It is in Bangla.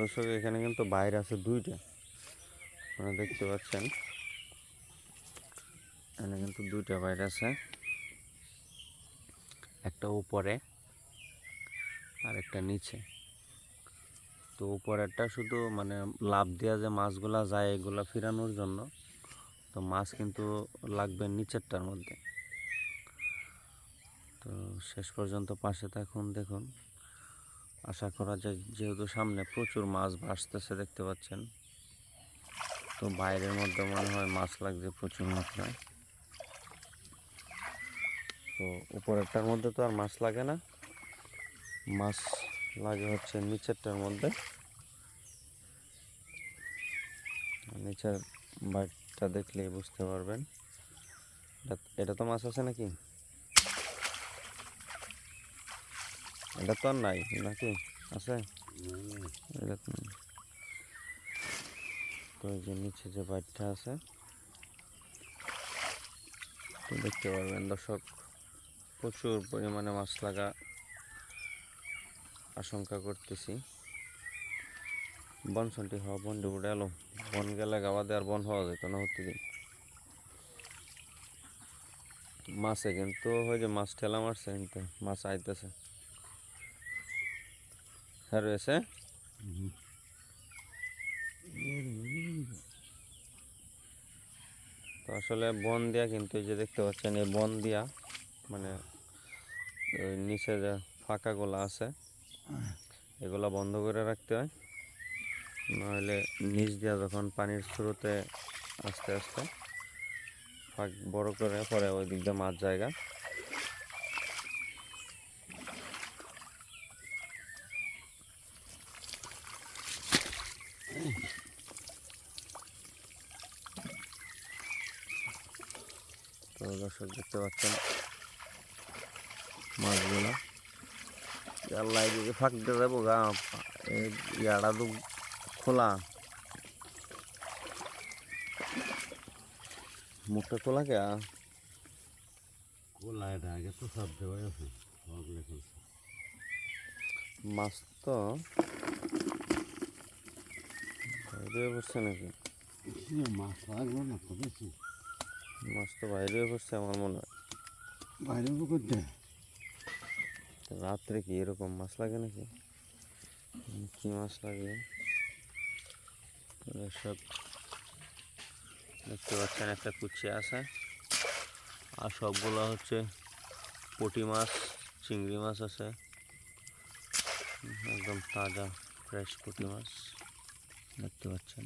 দর্শক, এখানে কিন্তু বাইরে আছে দুইটা। আপনারা দেখতে পাচ্ছেন। এখানে কিন্তু দুইটা বাইরে আছে। একটা উপরে আর একটা নিচে। তো উপরেরটা শুধু মানে লাভ দেওয়া যে মাছগুলা যায়, এগুলা ফিরানোর জন্য। তো মাছ কিন্তু লাগবে নিচেরটার মধ্যে। তো শেষ পর্যন্ত পাশে থাকুন, দেখুন। আশা করা যায় যেহেতু সামনে প্রচুর মাছ ভাসতেছে দেখতে পাচ্ছেন। তো বাইরের মধ্যে মনে হয় মাছ লাগছে প্রচুর মাত্রায়। তো উপরেরটার মধ্যে তো আর মাছ লাগে না। মাছ লাগে হচ্ছে নিচেরটার মধ্যে। নিচের বাইকটা দেখলেই বুঝতে পারবেন। এটা তো মাছ আছে নাকি? এটা তো আর নাই, নাকি? আছে? তো যে নিচে যে বাইকটা আছে দেখতে পারবেন দর্শক, প্রচুর পরিমাণে মাছ লাগা আশঙ্কা করতেছি। বন সন্টি হওয়া বন ডুবুড়ে এলো। বন গেলে গাওয়া দেওয়ার বন হওয়া যেত না হতে দিন মাছে কিন্তু ওই যে মাছ ঠেলা মারছে কিন্তু, মাছ আইতেছে। হ্যাঁ রয়েছে। তো আসলে বন দিয়া কিন্তু এই যে দেখতে পাচ্ছেন, এই বন দিয়া মানে ওই নিচে যে ফাঁকাগুলো আছে, এগুলো বন্ধ করে রাখতে হয়। নাহলে নিচ দিয়া যখন পানির স্রোতে আস্তে আস্তে ফাঁক বড় করে পরে ওই দিক দিয়ে মাছ জায়গা। তো দর্শক দেখতে পাচ্ছেন মাছগুলো। আল্লাহ এদিকে ফাঁক দিয়ে দেবো গা ইয়াটা তো খোলা। মুখটা খোলা কে? কোলা এটা আগে তো সব দেওয়াই আছে মাছ তো বসছে নাকি? মাছ লাগল না তো বেশি। তো বাইরে বসছে আমার মনে হয়। বাইরে করতে রাত্রে কি এরকম মাছ লাগে নাকি? কি মাছ লাগে? সব দেখতে পাচ্ছেন একটা কুচি আছে। আর সবগুলো হচ্ছে পুঁটি মাছ চিংড়ি মাছ আছে। একদম তাজা ফ্রেশ পুঁটি মাছ। দেখতে পাচ্ছেন।